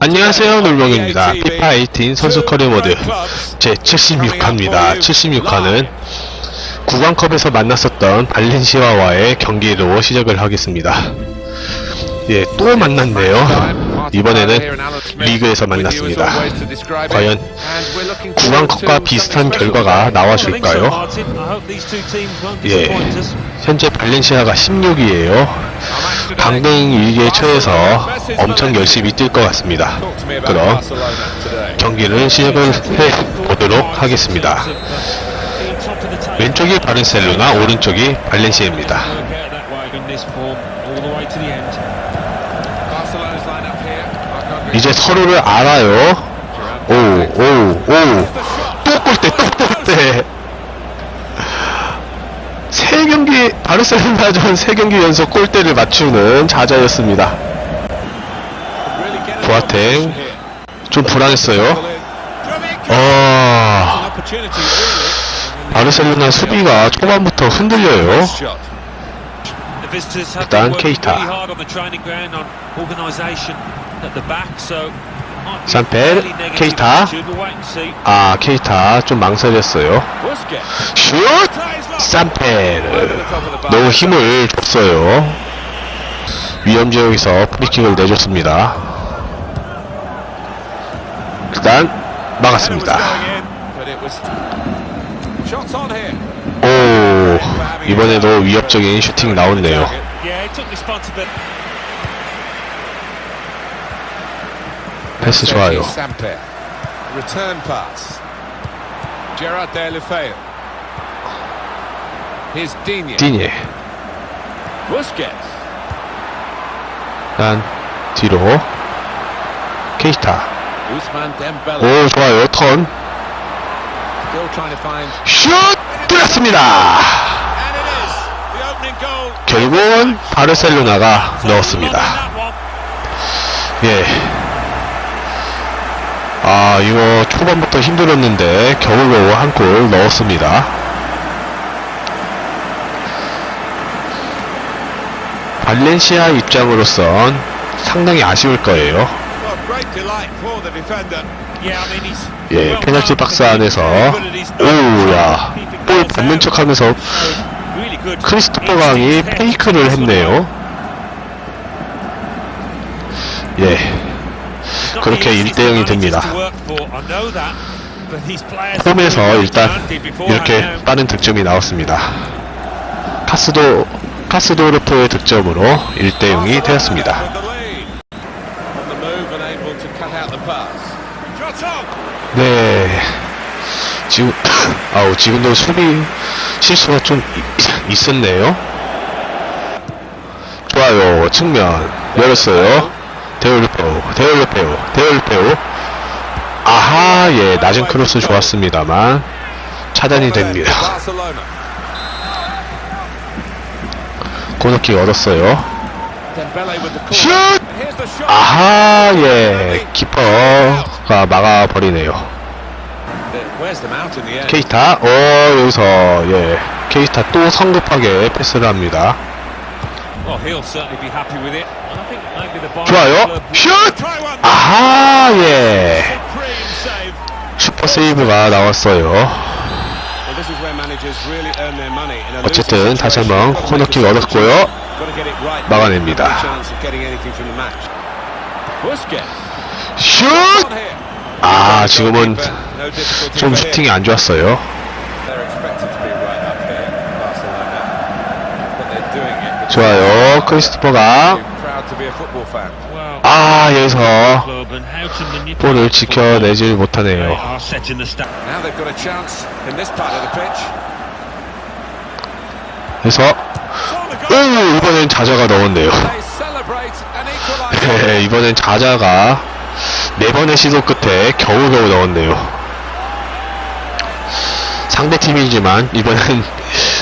안녕하세요 놀멍입니다. 피파 18 선수 커리어 모드 제 76화입니다. 76화는 구강컵에서 만났었던 발렌시아와의 경기로 시작을 하겠습니다. 예, 또 만났네요. 이번에는 리그에서 만났습니다. 과연 구강컵과 비슷한 결과가 나와줄까요? 예, 현재 발렌시아가 16위에요. 강등 위기에 처해서 엄청 열심히 뛸 것 같습니다. 그럼 경기를 시작을 해 보도록 하겠습니다. 왼쪽이 바르셀로나, 오른쪽이 발렌시아입니다. 이제 서로를 알아요. 오, 오, 오. 또 골대, 또 골대. 세 경기, 바르셀로나전 세 경기 연속 골대를 맞추는 자자였습니다. 보아탱. 좀 불안했어요. 어, 바르셀로나 수비가 초반부터 흔들려요. 일단 케이타 산펠, 케이타. 아, 케이타 좀 망설였어요. 슛! 산페르. 너무 힘을 줬어요. 위험 지역에서 프리킥을 내줬습니다. 일단 막았습니다. 오, 이번에도 위협적인 슈팅 나오네요. 패스 좋아요. Return pass. Gerard Deulofeu. Here's Digne. 디니. Busquets. 일단 뒤로 케이타. Usman Dembele. 오, 좋아요. 턴. Still trying to find. 슛! 들었습니다. And it is the opening goal. 결국은 바르셀로나가 넣었습니다. 예. 아, 이거 초반부터 힘들었는데 겨우겨우 한 골 넣었습니다. 발렌시아 입장으로선 상당히 아쉬울 거예요. 예, 페널티 박스 안에서 오우야 볼 받는 척하면서 크리스토퍼 강이 페이크를 했네요. 예, 그렇게 1대0이 됩니다. 홈에서 일단 이렇게 빠른 득점이 나왔습니다. 카스도 카스도르프의 득점으로 1대0이 되었습니다. 네. 지금, 아우, 지금도 수비 실수가 좀 이- 있었네요. 좋아요. 측면. 열었어요. 데올리페오, 데올리페오, 데올리페오. 아하, 예, 낮은 크로스 좋았습니다만, 차단이 됩니다. 고너킥 얻었어요. 슛! 아하, 예, 키퍼가 막아버리네요. 케이타, 어, 여기서, 예, 케이타 또 성급하게 패스를 합니다. 좋아요. 슛! 아하, 예. 슈퍼 세이브가 나왔어요. 어쨌든 다시 한번 코너킥 얻었고요. 막아냅니다. 슛! 아, 지금은 좀. 슈팅이 안 좋았어요. They're expected to be right up here, Barcelona. But they're doing it. 좋아요. 크리스토퍼가, 아, 여기서 볼을 They 못하네요. 그래서, 오, 이번엔 자자가 넣었네요. 네, 이번엔 자자가 네 번의 시도 끝에 겨우겨우 넣었네요. 상대 팀이지만 이번엔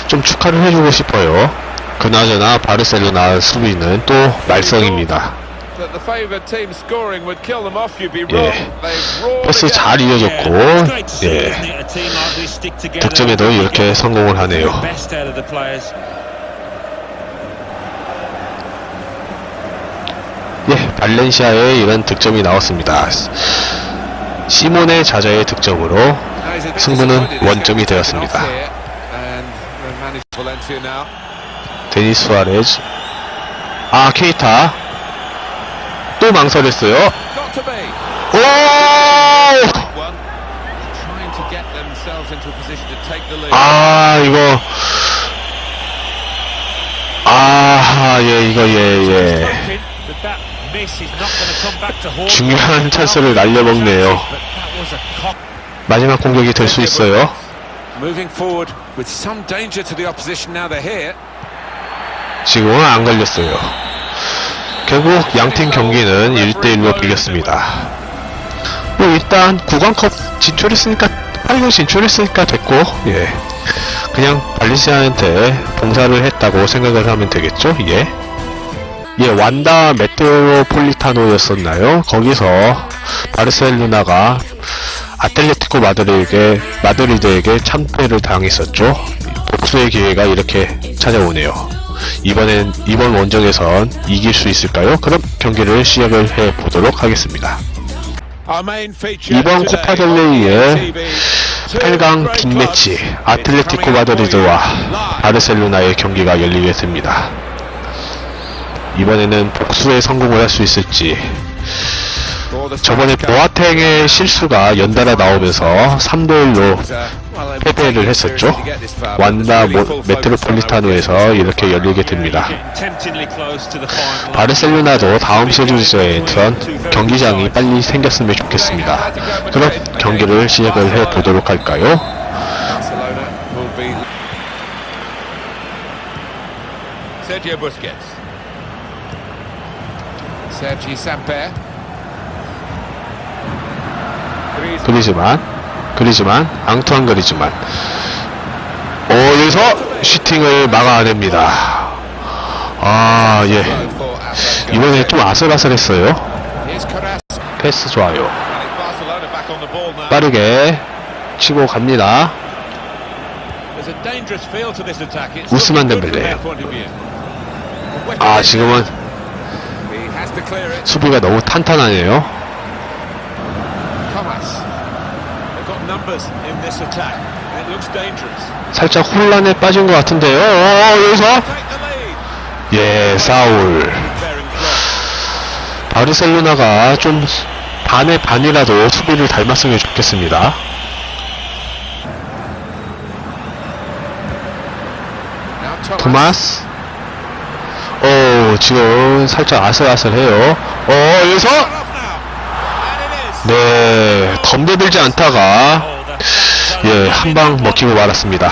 좀 축하를 해주고 싶어요. 그나저나 바르셀로나 수비는 또 말썽입니다. 예. 패스. 잘 이어졌고, 예. 득점에도 이렇게 성공을 하네요. 예, 발렌시아의 이런 득점이 나왔습니다. 시몬의 자자의 득점으로 승부는 원점이 되었습니다. 데니스 수아레즈 아 케이타 또 망설였어요. 오. 아 이거 이거 to come back to haunt 중요한. 찬스를 날려먹네요. 마지막 공격이 될 수 있어요. 지금은 안 걸렸어요. 결국 양팀 경기는 1대1로 비겼습니다. 뭐 일단 구강컵 진출했으니까 8강 진출했으니까 됐고 예. 그냥 발리시아한테 봉사를 했다고 생각을 하면 되겠죠? 예. 예 완다 메트로폴리타노였었나요? 거기서 바르셀로나가 아틀레티코 마드리드에게 마드리드에게 참패를 당했었죠. 복수의 기회가 이렇게 찾아오네요 이번엔 이번 원정에선 이길 수 있을까요? 그럼 경기를 시작을 해 보도록 하겠습니다. 이번 코파 델레이의 8강 빅매치 아틀레티코 마드리드와 바르셀로나의 경기가 열리겠습니다. 이번에는 복수에 성공을 할 수 있을지 저번에 보아탱의 실수가 연달아 나오면서 3대1로 패배를 했었죠. 완다 모- 메트로폴리타노에서 이렇게 열리게 됩니다. 바르셀로나도 다음 시리즈에선 경기장이 빨리 생겼으면 좋겠습니다. 그럼 경기를 시작을 해 보도록 할까요? Sergio Busquets. 그리지만 그리지만 앙투안 그리지만 오 여기서 슈팅을 막아냅니다. 아 예. Atletico. 이번에 좀 아슬아슬했어요. 패스 좋아요. 빠르게 치고 갑니다. 우스만 덴벨레. 아 지금은. 수비가 너무 탄탄하네요. 살짝 혼란에 빠진 것 같은데요. 어, 여기서 the lead. 예 사울. 바르셀로나가 좀 반의 반이라도 수비를 닮았으면 좋겠습니다. 토마스. 어, 지금 살짝 아슬아슬해요. 어, 여기서 Off now. And it is. 네, 덤벼들지 않다가 Oh, 예, 한 방 먹히고 말았습니다.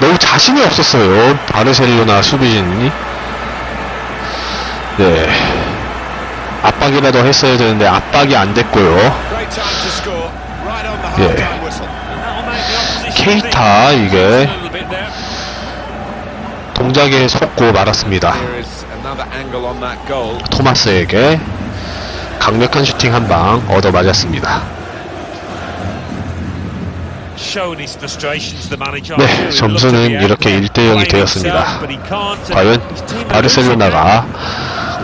너무 자신이 없었어요. 바르셀로나 수비진이. 네. 압박이라도 했어야 되는데 압박이 안 됐고요. Opposition 케이타 이게. 동작에 속고 말았습니다. 토마스에게 강력한 슈팅 한 방 얻어 맞았습니다. 네, 점수는 이렇게 there 1대 0이 playing 되었습니다. 과연 바르셀로나가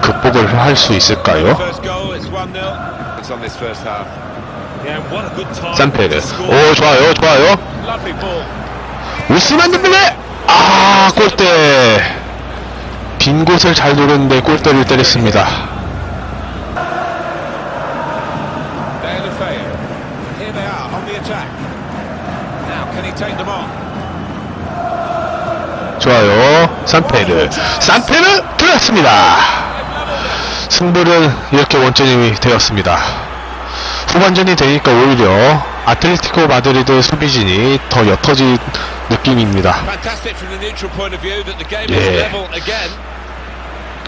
극복을 할 수 있을까요? First goal, it's 1-0. It's on this first half. losing. Yeah, what a good time 산페르. 오, 좋아요, 좋아요. 우스만 덴벨레! 아, 골대. 빈 곳을 잘 노렸는데 골대를 때렸습니다. 좋아요. 산페르. 산페르 들어갔습니다. 승부는 이렇게 원점이 되었습니다. 후반전이 되니까 오히려 아틀레티코 마드리드 수비진이 더 옅어진 느낌입니다. Fantastic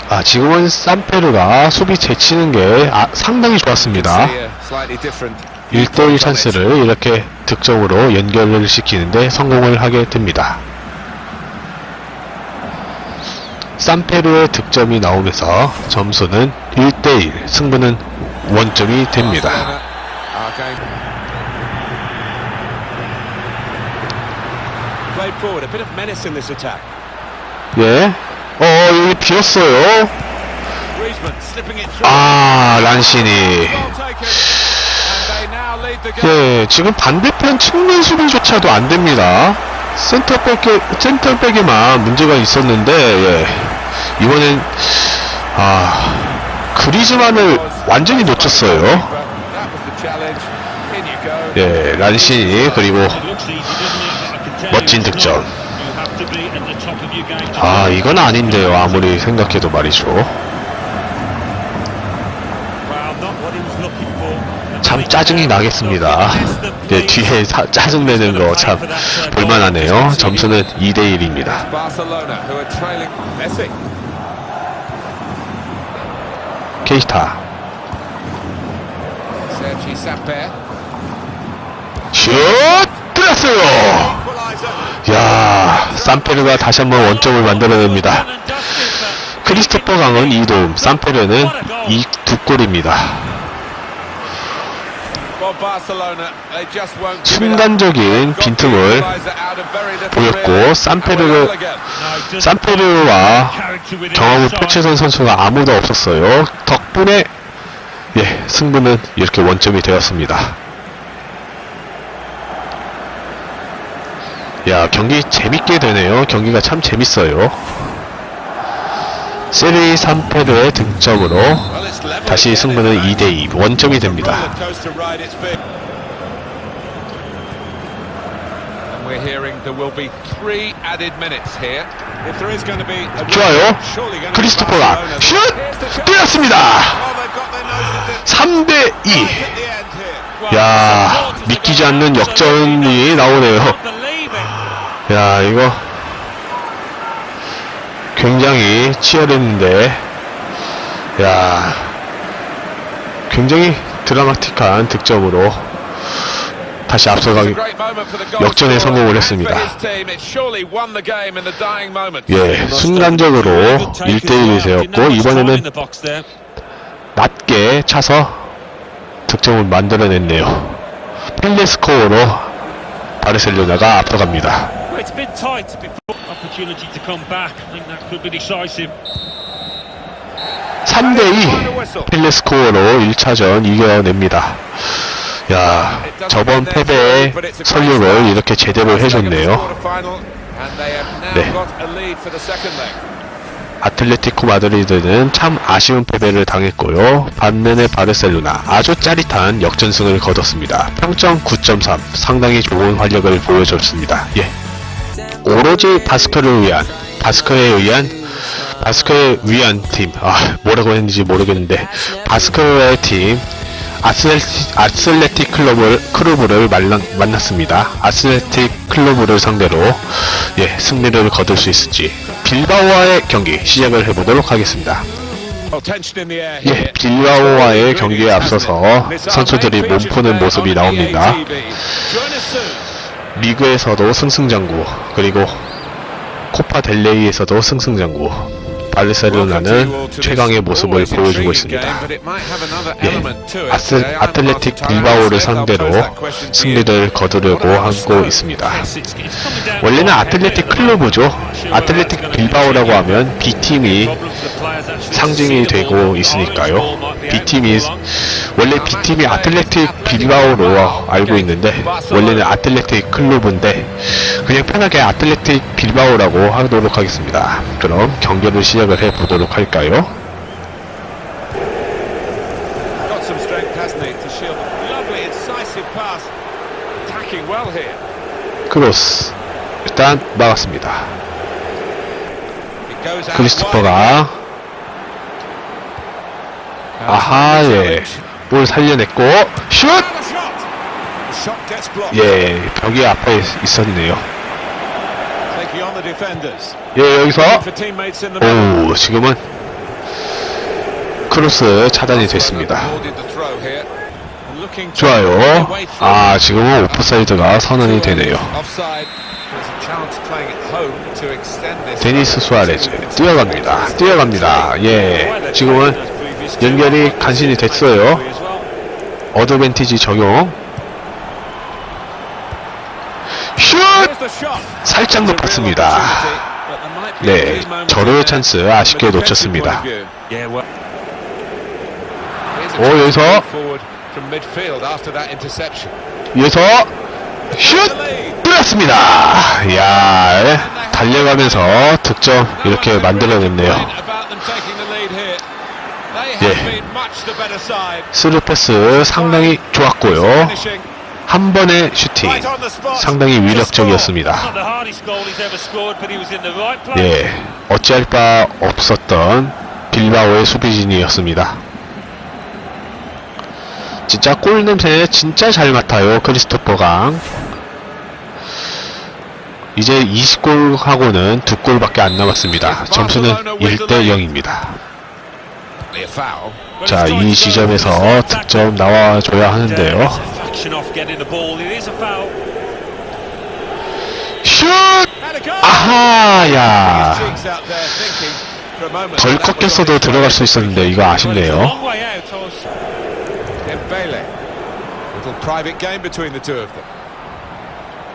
아, 지금은 산페르가 수비 제치는 게 아, 상당히 좋았습니다. See a slightly different 1대1 찬스를 이렇게 득점으로 연결을 시키는데 성공을 하게 됩니다. 산페르의 득점이 나오면서 점수는 1대1, 승부는 원점이 됩니다. 예. 어, 비었어요. 아, 란신이. 예, 지금 반대편 측면 수비조차도 안 됩니다. 센터백에, 센터백에만 문제가 있었는데, 예. 이번엔, 아, 그리즈만을 완전히 놓쳤어요. 예, 란신이, 그리고, 멋진 득점. 아, 이건 아닌데요. 아무리 생각해도 말이죠. 참 짜증이 나겠습니다. 예, 뒤에 사- 짜증내는 거 참 볼만하네요. 점수는 2대1입니다. Barcelona, who are trailing Messi. 케이타. 슛! 들었어요! 야, 산페르가 다시 한번 원점을 만들어냅니다. 크리스토퍼 강은 2도움, 산페르는 2, 두 골입니다. 순간적인 빈틈을 보였고. 산페르-. 산페르와 경험을 표치선 선수가 아무도 없었어요. 덕분에 예, 승부는 이렇게 원점이 되었습니다. 야, 경기 재밌게 되네요. 경기가 참 재밌어요. 세리 3패드의 득점으로 다시 승부는 isn't it? 2대2 원점이 됩니다. 좋아요. surely going to be 크리스토퍼가 Barcelona. 슛! Here's the chance. 뛰었습니다. Oh, they've got their noses 3대2 right at the end here. 야, 믿기지 않는 역전이 나오네요. 야, 이거 굉장히 치열했는데, 야, 굉장히 드라마틱한 득점으로 다시 앞서가기, 역전에 성공을 했습니다. 예, 순간적으로 1대1이 되었고, 이번에는 낮게 차서 득점을 만들어냈네요. 펠레스코어로 바르셀로나가 앞서갑니다. Well, it's been tight before. Opportunity to come back. I think that could be decisive. 3대2 펠레스코어로 1차전 이겨냅니다. 야, 저번 패배의 설명을 이렇게 제대로 해줬네요. 네. 아틀레티코 마드리드는 참 아쉬운 패배를 당했고요. 반면에 바르셀로나 아주 짜릿한 역전승을 거뒀습니다. 평점 9.3 상당히 좋은 활약을 보여줬습니다. 예. 오로지 바스커를 위한 바스커에 의한 바스커에 위한 팀. 아, 뭐라고 했는지 모르겠는데 바스커의 팀 아슬레틱, 아슬레틱 클럽을, 만나, 만났습니다. 아슬레틱 클로브를 상대로 예, 승리를 거둘 수 있을지 빌바오와의 경기 시작을 해보도록 하겠습니다. 예, 빌바오와의 경기에 앞서서 선수들이 몸푸는 모습이 나옵니다. 리그에서도 승승장구 그리고 코파 델레이에서도 승승장구 바르셀로나는 최강의 모습을 보여주고 있습니다. 예, 아스, 아틀레틱 빌바오를 상대로 승리를 거두려고 하고 있습니다. 원래는 아틀레틱 클로브죠. 아틀레틱 빌바오라고 하면 B팀이 상징이 되고 있으니까요. B팀이 원래 B팀이 아틀레틱 빌바오로 알고 있는데 원래는 아틀레틱 클로브인데 그냥 편하게 아틀레틱 빌바오라고 하도록 하겠습니다. 그럼 경기를 시작 을 해 보도록 할까요? 크로스 일단 막았습니다. 크리스토퍼가 아하 예. 볼 살려냈고 슛! 예, 벽이 앞에 있었네요. Taking on the defenders. 예, 여기서. 오, 지금은 크로스 차단이 됐습니다. 좋아요. 아, 지금은 오프사이드가 선언이 되네요. 데니스 수아레즈 뛰어갑니다. 뛰어갑니다. 예, 지금은 연결이 간신히 됐어요. 어드밴티지 적용. 슛! Here's the shot. 살짝 높았습니다. 네, 절호의 찬스 아쉽게 놓쳤습니다. 오, 여기서. 위에서 슛! 뿌렸습니다. 이야, 달려가면서 득점 이렇게 만들어냈네요. 예. 스루 패스 상당히 좋았고요. 한 번의 슈팅. 상당히 위력적이었습니다. 예, 어찌할 바 없었던 빌바오의 수비진이었습니다. 진짜 골 냄새 진짜 잘 맡아요, 크리스토퍼 강. 이제 20골 하고는 두 골밖에 안 남았습니다. 점수는 1대 0입니다. A foul. Well, 자, 이 지점에서 득점 나와줘야 하는데요. It's a fraction off getting the ball. It is a foul. 슛! And a goal. 아하, 야. Cheeks out there thinking for a moment 덜 꺾였어도 들어갈 수 있었는데 이거 아쉽네요. long way out. I was- Dembele. Little private game between the two of them.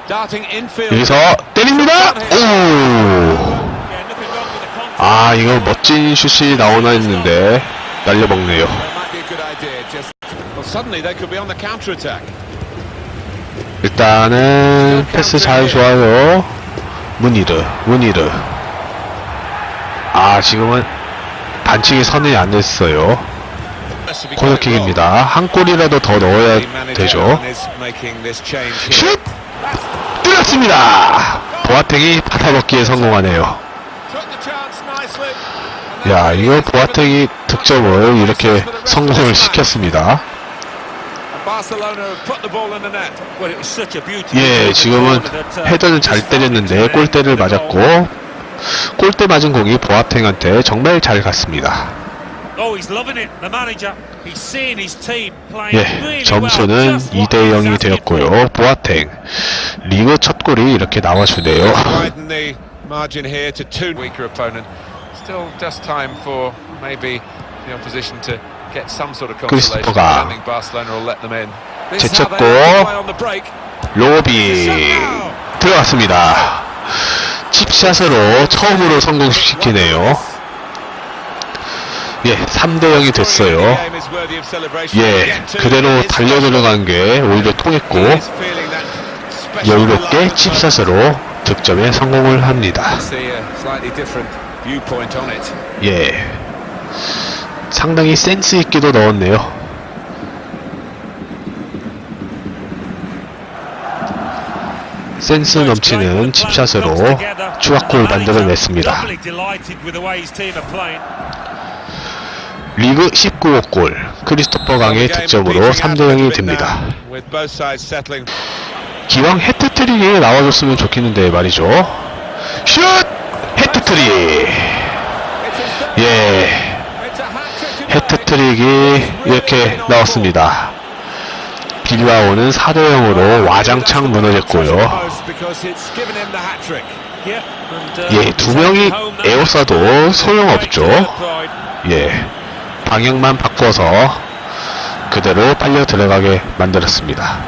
Darting infield. 여기서 때립니다. 오! 아, 이거 멋진 슛이 나오나 했는데 날려먹네요. That might be a good idea. Just well, suddenly they could be on the counter attack. 일단은 패스 잘 좋아요. 무니르, 무니르. 아, 지금은 반칙이 선이 안 됐어요. 코너킥입니다. 한 골이라도 더 넣어야 되죠. 슛! 뚫렸습니다! 보아텍이 받아먹기에 성공하네요. 야, 이거 보아텍이 득점을 이렇게 성공을 시켰습니다. 예, 지금은 uh, 헤더는 잘 때렸는데 골대를 맞았고 골대 맞은 공이 보아탱한테 정말 잘 갔습니다. Oh, 예, 점수는 well. Just what 2대 he's 0이 asking for. 되었고요. 보아탱 리그 첫 골이 이렇게 나와주네요. 크리스토퍼가 제쳤고. 로비 들어갔습니다. 칩샷으로 처음으로 성공시키네요. 예, 3대 0이 됐어요. 예, 그대로 달려 들어간 게 오히려 통했고 여유롭게. 칩샷으로 득점에 성공을 합니다. 예. 상당히 센스 있게도 넣었네요. 센스 넘치는 칩샷으로 추가골 만들어냈습니다. 리그 19호 골 크리스토퍼 강의 득점으로 3대 0이 됩니다. 기왕 헤트트릭이 나와줬으면 좋겠는데 말이죠. 슛! 헤트트릭! 예, 헤트트릭이 이렇게 나왔습니다. 빌바오는 4대 0으로 와장창 무너졌고요. 예, 두 명이 에어싸도 소용없죠. 예, 방향만 바꿔서 그대로 빨려 들어가게 만들었습니다.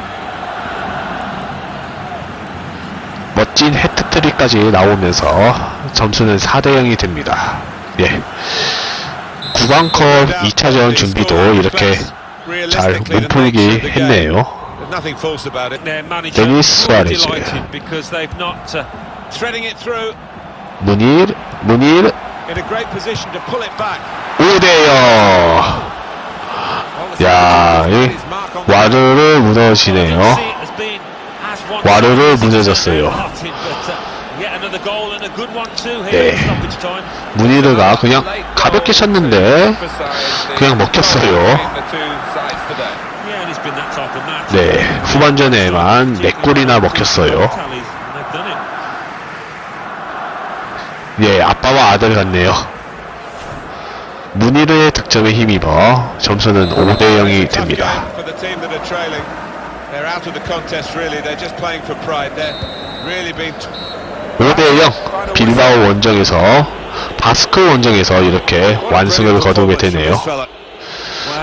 멋진 헤트트릭까지 나오면서 점수는 4대 0이 됩니다. 예. 구강컵 2차전 준비도 이렇게 잘 몸풀기 했네요. 데니스 수아레즈. uh, 문일, 문일, in a great position to pull it back. 5대 0. 야, 이 와르르 무너지네요. 와르르 무너졌어요. 네. 문이르가 그냥 가볍게 쳤는데 그냥 먹혔어요. 네, 후반전에만 4골이나 먹혔어요. 예, 아빠와 아들 같네요. 문이르의 득점에 힘입어 점수는 5대 0이 됩니다. For the team that are trailing, they're out of the contest really. They're just playing for pride. They're really being 5대 0 빌바오 원정에서 바스크 원정에서 이렇게 완승을 거두게 되네요.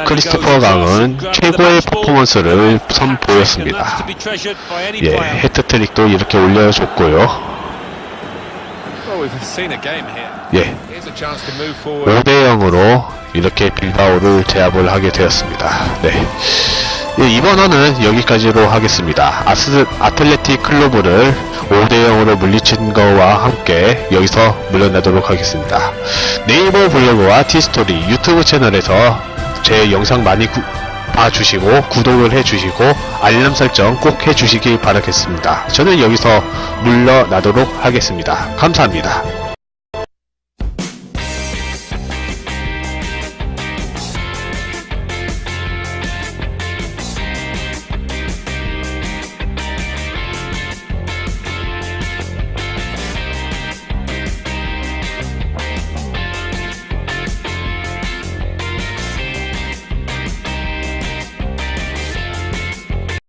크리스토퍼 강은 최고의 퍼포먼스를 선보였습니다. 예. 헤트트릭도 이렇게 올려줬고요. 예, Here's a chance to move forward. 5대 0으로 이렇게 빌바오를 제압을 하게 되었습니다. 네. 예, 이번 화는 여기까지로 하겠습니다. 아스, 아틀레틱 클로브를 5대 0으로 물리친 거와 함께 여기서 물러나도록 하겠습니다. 네이버 블로그와 티스토리 유튜브 채널에서 제 영상 많이 구- 봐주시고 구독을 해주시고 알람 설정 꼭 해주시기 바라겠습니다. 저는 여기서 물러나도록 하겠습니다. 감사합니다.